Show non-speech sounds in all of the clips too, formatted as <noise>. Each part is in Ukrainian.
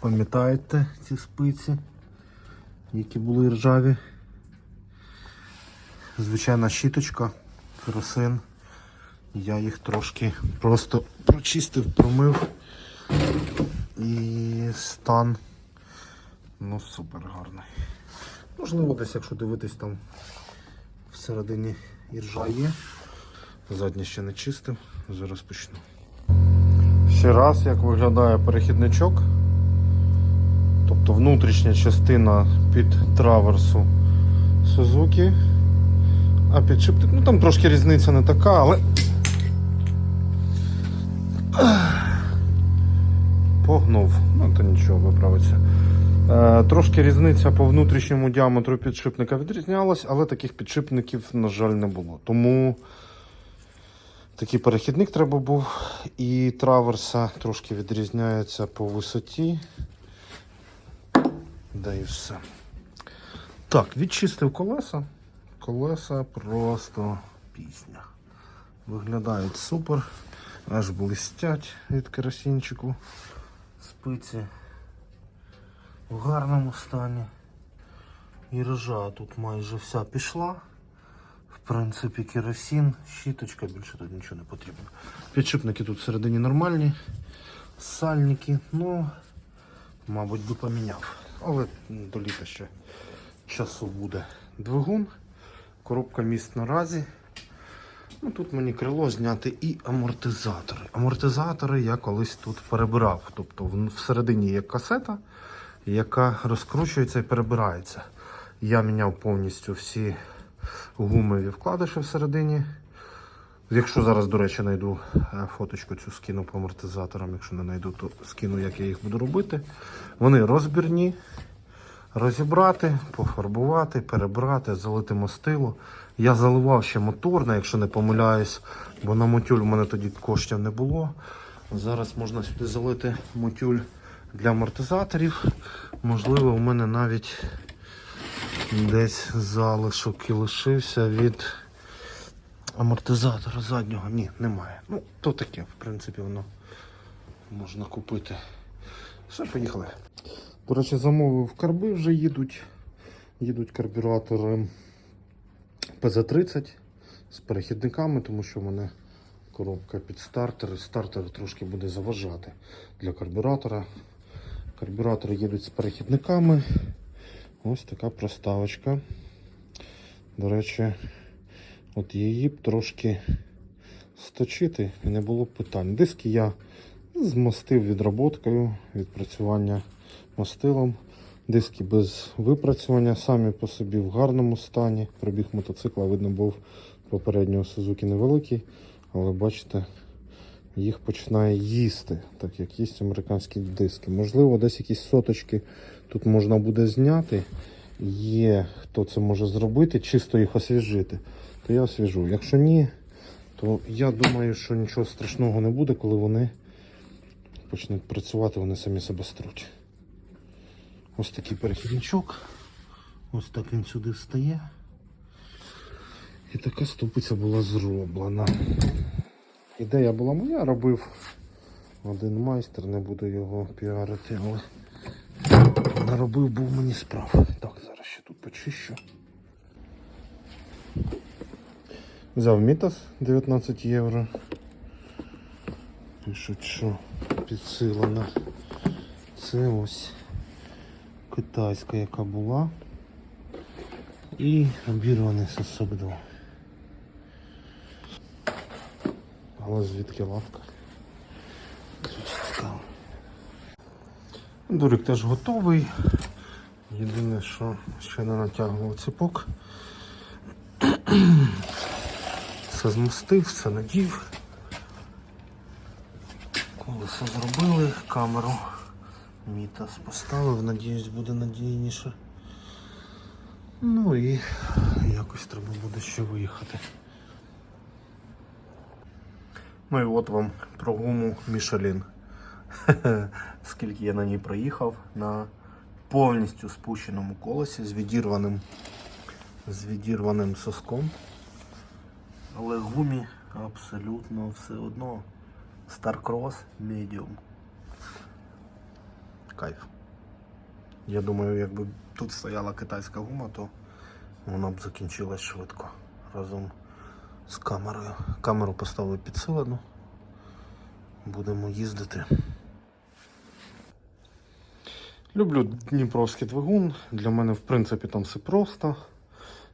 Пам'ятаєте ці спиці, які були ржаві? Звичайна щіточка, керосин. Я їх трошки просто прочистив, промив. І стан ну супер гарний. Можливо, десь, якщо дивитись там всередині іржа є. Заднє ще не чистив, зараз почну. Ще раз, як виглядає перехідничок. Тобто внутрішня частина під траверсу Сузуки. А підшипник, ну там трошки різниця не така, але. Погнув. Ну, то нічого, виправиться. Е, трошки різниця по внутрішньому діаметру підшипника відрізнялась, але таких підшипників, на жаль, не було. Тому такий перехідник треба був. І траверса трошки відрізняється по висоті. Да і все. Так, відчистив колеса. Колеса просто пісня. Виглядають супер. Аж блистять від керосинчику. Спиці в гарному стані. І ржа тут майже вся пішла. В принципі, керосин, щіточка, більше тут нічого не потрібно. Підшипники тут всередині нормальні. Сальники, ну, мабуть, би поміняв. Але до літа ще часу буде. Двигун, коробка міст наразі. Ну, тут мені крило зняти і амортизатори. Амортизатори я колись тут перебирав. Тобто всередині є касета, яка розкручується і перебирається. Я міняв повністю всі гумові вкладиші всередині. Якщо зараз, до речі, знайду е, фоточку цю скину по амортизаторам, якщо не знайду, то скину, як я їх буду робити. Вони розбірні. Розібрати, пофарбувати, перебрати, залити мастило. Я заливав ще моторне, якщо не помиляюсь, бо на мотюль в мене тоді коштів не було. Зараз можна сюди залити мотюль для амортизаторів. Можливо, у мене навіть десь залишок і лишився від амортизатора заднього. Ні, немає. Ну, то таке, в принципі, воно можна купити. Все, поїхали. До речі, замовив карби вже їдуть. Їдуть карбюратори ПЗ-30 з перехідниками, тому що в мене коробка під стартер. Стартер трошки буде заважати для карбюратора. Карбюратори їдуть з перехідниками. Ось така проставочка. До речі, от її б трошки сточити і не було б питань. Диски я змастив відроботкою, відпрацювання мастилом. Диски без випрацювання, самі по собі в гарному стані. Пробіг мотоцикла, видно, був попереднього Сузуки невеликий, але бачите, їх починає їсти, так як їсть американські диски. Можливо, десь якісь соточки тут можна буде зняти. Є хто це може зробити, чисто їх освіжити, то я освіжу. Якщо ні, то я думаю, що нічого страшного не буде, коли вони почнуть працювати, вони самі себе струть. Ось такий перехідничок. Ось так він сюди встає. І така ступиця була зроблена. Ідея була моя, робив один майстер, не буду його піарити, але наробив був мені справ. Так, зараз ще тут почищу. Взяв Мітас 19 євро. Пишуть, що підсилена. Це ось китайська, яка була. І обірваний сосок 2. Але звідки лавка? Цікаво. Дурик теж готовий. Єдине, що ще не натягував ціпок. Все змастив, все надів. Колесо зробили, камеру Мітас поставив, надіюсь, буде надійніше. Ну і якось треба буде ще виїхати. Ну і от вам про гуму Мішелін. <laughs> Скільки я на ній проїхав на повністю спущеному колесі з відірваним, з відірваним соском. Але гумі абсолютно все одно. Starcross Medium. кайф. Я думаю, якби тут стояла китайська гума, то вона б закінчилась швидко разом з камерою. Камеру поставили підсилену. Будемо їздити. Люблю Дніпровський двигун. Для мене, в принципі, там все просто.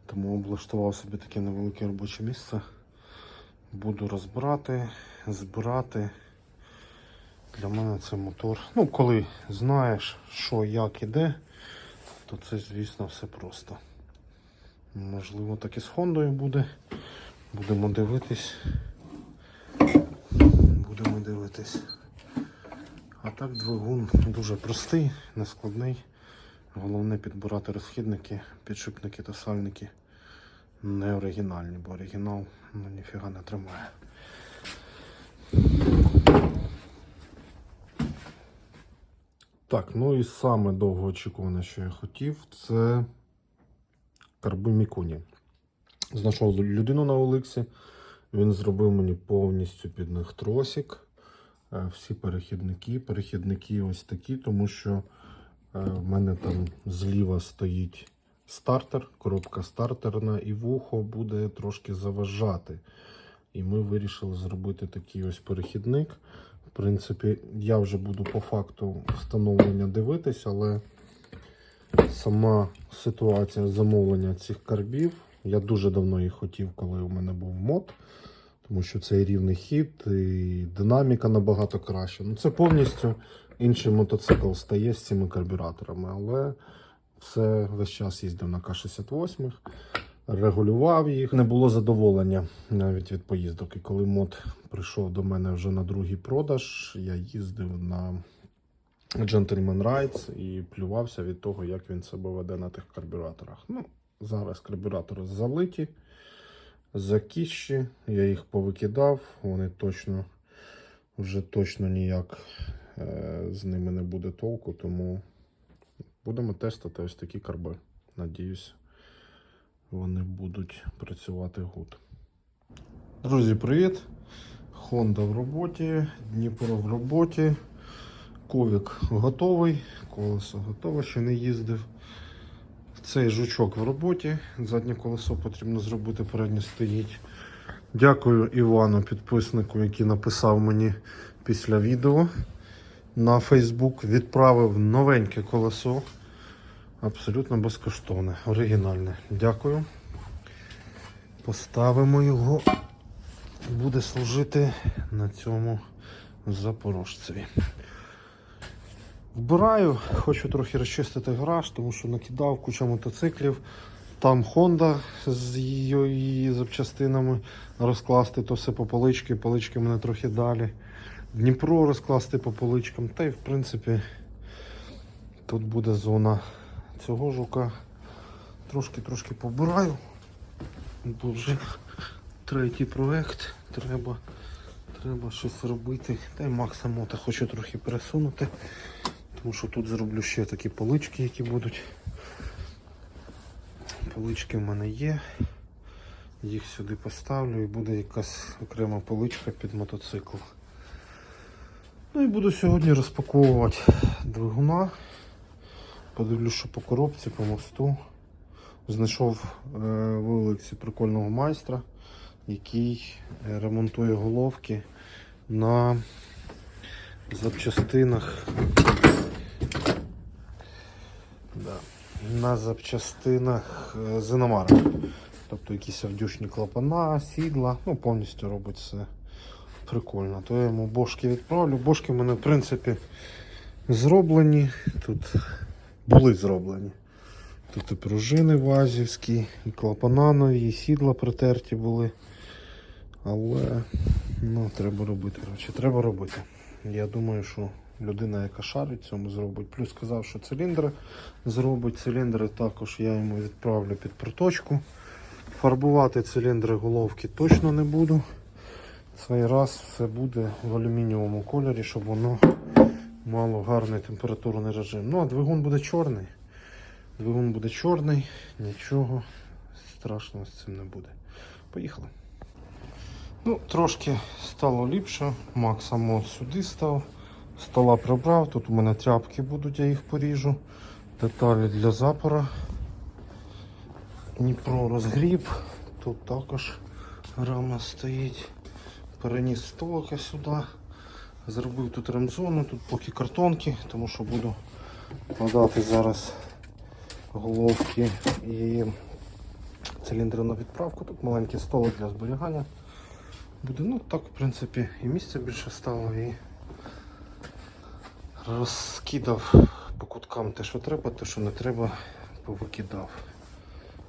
Тому облаштував собі таке невелике робоче місце. Буду розбирати, збирати. Для мене це мотор. Ну, коли знаєш, що, як і де, то це, звісно, все просто. Можливо, так і з Хондою буде. Будемо дивитись. Будемо дивитись. А так двигун дуже простий, нескладний. Головне підбирати розхідники, підшипники та сальники не оригінальні, бо оригінал ну, ніфіга не тримає. Так, ну і саме довгоочікуване, що я хотів, це карби Мікуні. Знайшов людину на Олексі. Він зробив мені повністю під них тросик. Е, Всі перехідники. Перехідники ось такі, тому що е, в мене там зліва стоїть стартер, коробка стартерна, і вухо буде трошки заважати. І ми вирішили зробити такий ось перехідник. В принципі, я вже буду по факту встановлення дивитись, але сама ситуація замовлення цих карбів. Я дуже давно їх хотів, коли у мене був мод, тому що це рівний хід, і динаміка набагато краща. Ну, це повністю інший мотоцикл стає з цими карбюраторами, але все весь час їздив на К-68, регулював їх. Не було задоволення навіть від поїздок. І коли мод прийшов до мене вже на другий продаж, я їздив на Gentleman Rides і плювався від того, як він себе веде на тих карбюраторах. Ну, зараз карбюратори залиті, закіщі, я їх повикидав, вони точно вже точно ніяк е, з ними не буде толку, тому будемо тестити ось такі карби. Надіюсь, вони будуть працювати гуд. Друзі, привіт! Honda в роботі, Дніпро в роботі. Ковік готовий, колесо готове, ще не їздив. Цей жучок в роботі. Заднє колесо потрібно зробити, переднє стоїть. Дякую Івану, підписнику, який написав мені після відео на Facebook. Відправив новеньке колесо. Абсолютно безкоштовне, оригінальне. Дякую. Поставимо його. Буде служити на цьому запорожцеві. Вбираю, хочу трохи розчистити гараж, тому що накидав куча мотоциклів. Там Honda з її, її запчастинами розкласти то все по полички, полички мене трохи далі. Дніпро розкласти по поличкам. Та й в принципі тут буде зона цього жука. Трошки-трошки побираю. Бо вже третій проект. Треба, треба щось робити. Та й Макса Мота хочу трохи пересунути. Тому що тут зроблю ще такі полички, які будуть. Полички в мене є. Їх сюди поставлю і буде якась окрема поличка під мотоцикл. Ну і буду сьогодні розпаковувати двигуна. Подивлюсь, що по коробці, по мосту. Знайшов е, в Олексі прикольного майстра, який е, ремонтує головки на запчастинах. Да. На запчастинах е, Зеномара. Тобто якісь авдюшні клапана, сідла, ну повністю робить все прикольно. То я йому бошки відправлю. Бошки в мене в принципі зроблені. Тут були зроблені. Тут і пружини вазівські, і клапана нові, і сідла притерті були. Але ну, треба робити. Коротше, треба робити. Я думаю, що людина, яка шарить, цьому зробить. Плюс сказав, що циліндри зробить. Циліндри також я йому відправлю під проточку. Фарбувати циліндри головки точно не буду. Цей раз все буде в алюмінієвому кольорі, щоб воно мало гарний температурний режим. Ну, а двигун буде чорний. Двигун буде чорний, нічого страшного з цим не буде. Поїхали. Ну, трошки стало ліпше. Макса мод сюди став. Стола прибрав, тут у мене тряпки будуть, я їх поріжу. Деталі для запора. Дніпро розгріб. Тут також рама стоїть. Переніс столика сюди. Зробив тут ремзону, тут поки картонки, тому що буду кладати зараз головки і циліндри на відправку. Тут маленький столик для зберігання. Буде, ну так, в принципі, і місця більше стало, і розкидав по куткам те, що треба, те, що не треба, повикидав.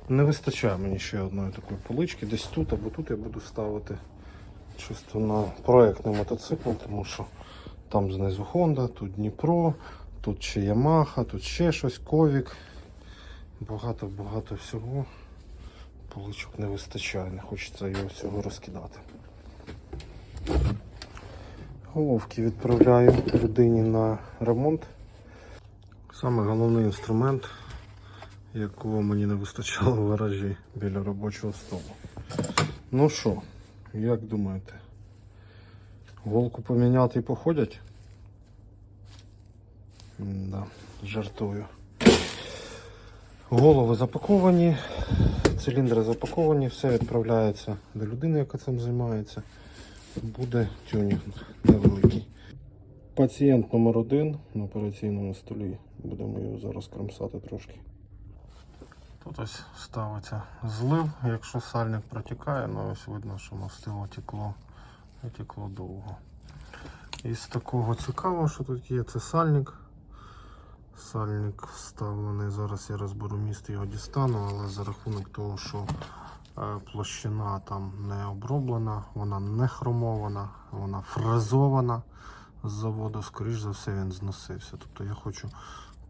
Не вистачає мені ще одної такої полички, десь тут або тут я буду ставити чисто на проектний мотоцикл, тому що там знизу Honda, тут Дніпро, тут ще Yamaha, тут ще щось, Ковік. Багато-багато всього. Поличок не вистачає, не хочеться його всього розкидати. Головки відправляю людині на ремонт. Саме головний інструмент, якого мені не вистачало в гаражі біля робочого столу. Ну що, як думаєте? Голку поміняти і походять? Да, жартую. Голови запаковані, циліндри запаковані, все відправляється до людини, яка цим займається. Буде тюнінг невеликий. Пацієнт номер один на операційному столі. Будемо його зараз кромсати трошки. Тут ось ставиться злив, якщо сальник протікає, ну ось видно, що мастило текло текло довго. Із такого цікавого, що тут є, це сальник. Сальник вставлений. Зараз я розберу місце його дістану, але за рахунок того, що е, площина там не оброблена, вона не хромована, вона фрезована з заводу, скоріш за все він зносився. Тобто я хочу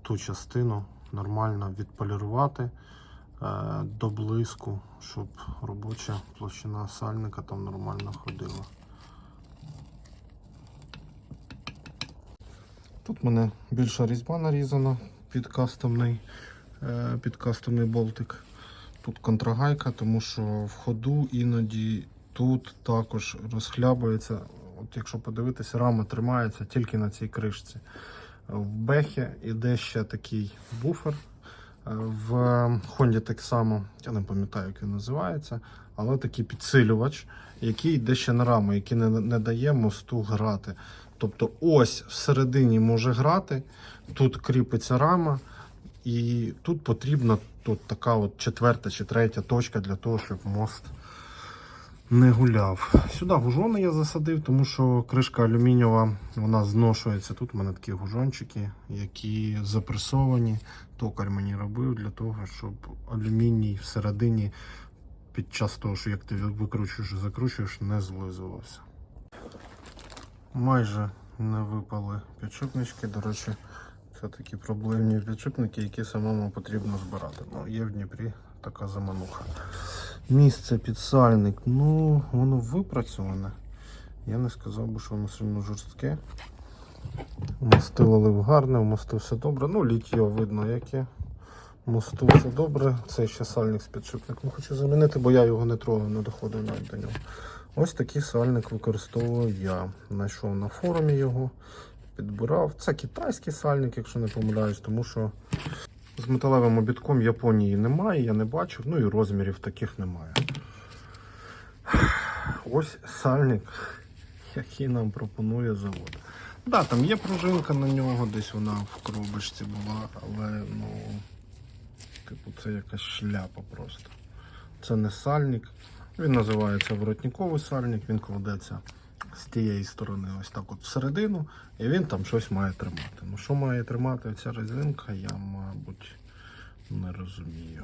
ту частину нормально відполірувати до блиску, щоб робоча площина сальника там нормально ходила. Тут в мене більша різьба нарізана під кастомний, е, під кастомний болтик. Тут контрагайка, тому що в ходу іноді тут також розхлябується. От якщо подивитися, рама тримається тільки на цій кришці. В бехі іде ще такий буфер. Е, В Honda так само, я не пам'ятаю, як він називається, але такий підсилювач, який йде ще на раму, який не, не дає мосту грати. Тобто ось всередині може грати, тут кріпиться рама, і тут потрібна тут така от четверта чи третя точка для того, щоб мост не гуляв. Сюди гужони я засадив, тому що кришка алюмінієва вона зношується. Тут у мене такі гужончики, які запресовані. Токар мені робив для того, щоб алюміній всередині під час того, що як ти викручуєш і закручуєш, не злизувався. Майже не випали підшипнички. До речі, це такі проблемні підшипники, які самому потрібно збирати. Ну, є в Дніпрі така замануха. Місце підсальник, ну, воно випрацьоване. Я не сказав би, що воно сильно жорстке. Мастило лив гарне, в мосту все добре. Ну, літьо видно яке. Мосту все добре. Цей ще сальник з підшипником хочу замінити, бо я його не трогав, не доходив навіть до нього. Ось такий сальник використовую я. Знайшов на форумі його, підбирав. Це китайський сальник, якщо не помиляюсь, тому що з металевим обідком Японії немає, я не бачив, ну і розмірів таких немає. Ось сальник, який нам пропонує завод. Да, там є пружинка на нього, десь вона в коробочці була, але ну, типу, це якась шляпа просто. Це не сальник. Він називається воротниковий сальник, він кладеться з тієї сторони, ось так от всередину, і він там щось має тримати. Ну що має тримати ця резинка, я, мабуть, не розумію.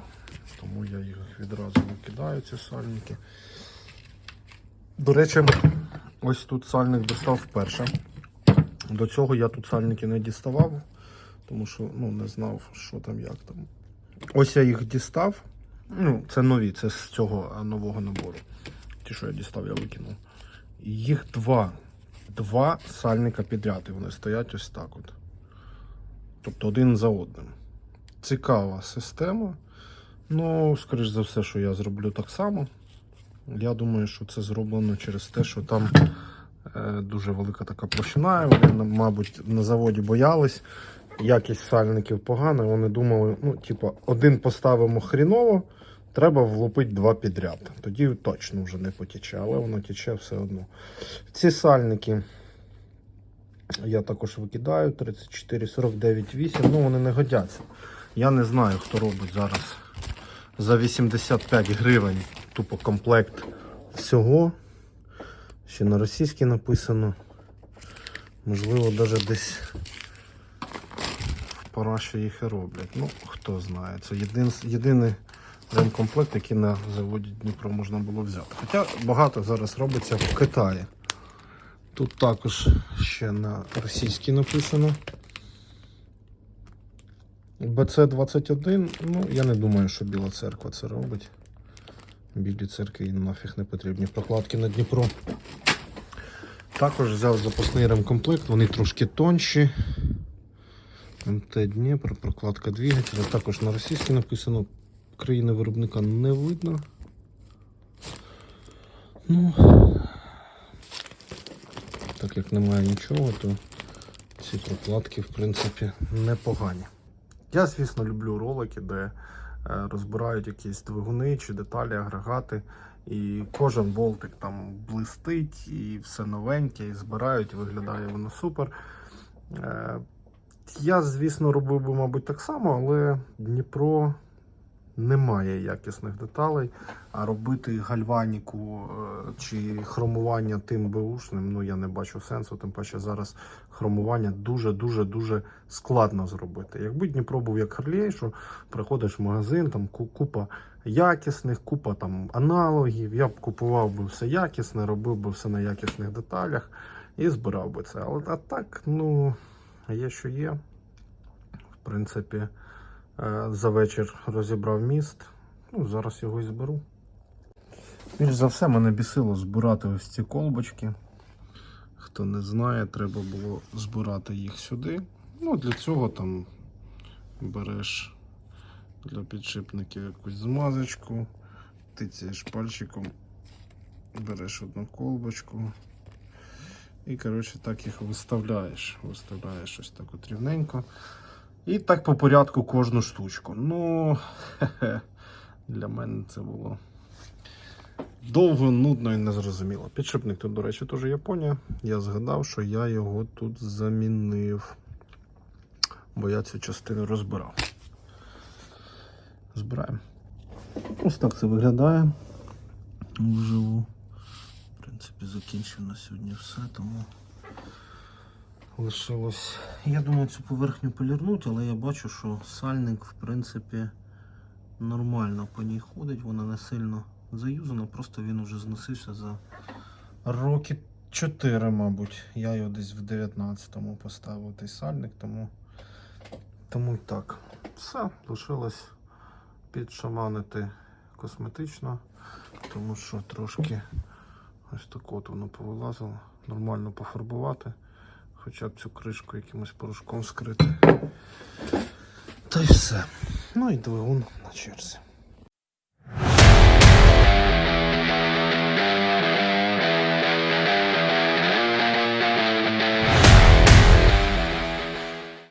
Тому я їх відразу викидаю, ці сальники. До речі, ось тут сальник достав вперше. До цього я тут сальники не діставав, тому що ну, не знав, що там, як там. Ось я їх дістав. Ну, це нові, це з цього нового набору. Ті, що я дістав, я викинув. Їх два. Два сальника підряд, і вони стоять ось так от. Тобто один за одним. Цікава система. Ну, скоріш за все, що я зроблю так само. Я думаю, що це зроблено через те, що там е, дуже велика така площина. Вони, мабуть, на заводі боялись. Якість сальників погана. Вони думали, ну, типу, один поставимо хріново, треба влупити два підряд. Тоді точно вже не потіче, але воно тече все одно. Ці сальники я також викидаю 34, 49, 8. Ну, вони не годяться. Я не знаю, хто робить зараз за 85 гривень тупо комплект всього. Ще на російській написано. Можливо, навіть десь в Параші їх роблять. Ну, хто знає. Це єдин, єдиний ремкомплект, який на заводі Дніпро можна було взяти. Хоча багато зараз робиться в Китаї. Тут також ще на російській написано. БЦ-21, ну я не думаю, що Біла церква це робить. Білі церкви їм нафіг не потрібні прокладки на Дніпро. Також взяв запасний ремкомплект, вони трошки тонші. МТ Дніпро, прокладка двигателя. Також на російській написано. Країни виробника не видно. Ну, так як немає нічого, то ці прокладки, в принципі, непогані. Я, звісно, люблю ролики, де е, розбирають якісь двигуни чи деталі, агрегати. І кожен болтик там блистить, і все новеньке, і збирають, і виглядає воно супер. Е, Я, звісно, робив би, мабуть, так само, але Дніпро немає якісних деталей. А робити гальваніку е, чи хромування тим беушним, ну я не бачу сенсу. Тим паче зараз хромування дуже-дуже дуже складно зробити. Якби Дніпро був як Харлей, що приходиш в магазин, там купа якісних, купа там аналогів. Я б купував би все якісне, робив би все на якісних деталях і збирав би це. Але а так, ну, є що є. В принципі, за вечір розібрав міст. Ну, зараз його і зберу. Більш за все, мене бісило збирати ось ці колбочки. Хто не знає, треба було збирати їх сюди. Ну, для цього там береш для підшипників якусь змазочку, тицяєш пальчиком, береш одну колбочку. І, коротше, так їх виставляєш. Виставляєш ось так от рівненько. І так по порядку кожну штучку. Ну, хе-хе, <laughs> для мене це було довго, нудно і незрозуміло. Підшипник тут, до речі, теж Японія. Я згадав, що я його тут замінив. Бо я цю частину розбирав. Збираємо. Ось так це виглядає. Вживу. В принципі, закінчив на сьогодні все, тому лишилось. Я думаю, цю поверхню полірнути, але я бачу, що сальник, в принципі, нормально по ній ходить, вона не сильно заюзана, просто він уже зносився за роки 4, мабуть. Я його десь в 19-му поставив той сальник, тому, тому і так. Все, лишилось підшаманити косметично, тому що трошки ось так от воно повилазило. Нормально пофарбувати, хоча б цю кришку якимось порошком скрити. Та й все. Ну і двигун на черзі.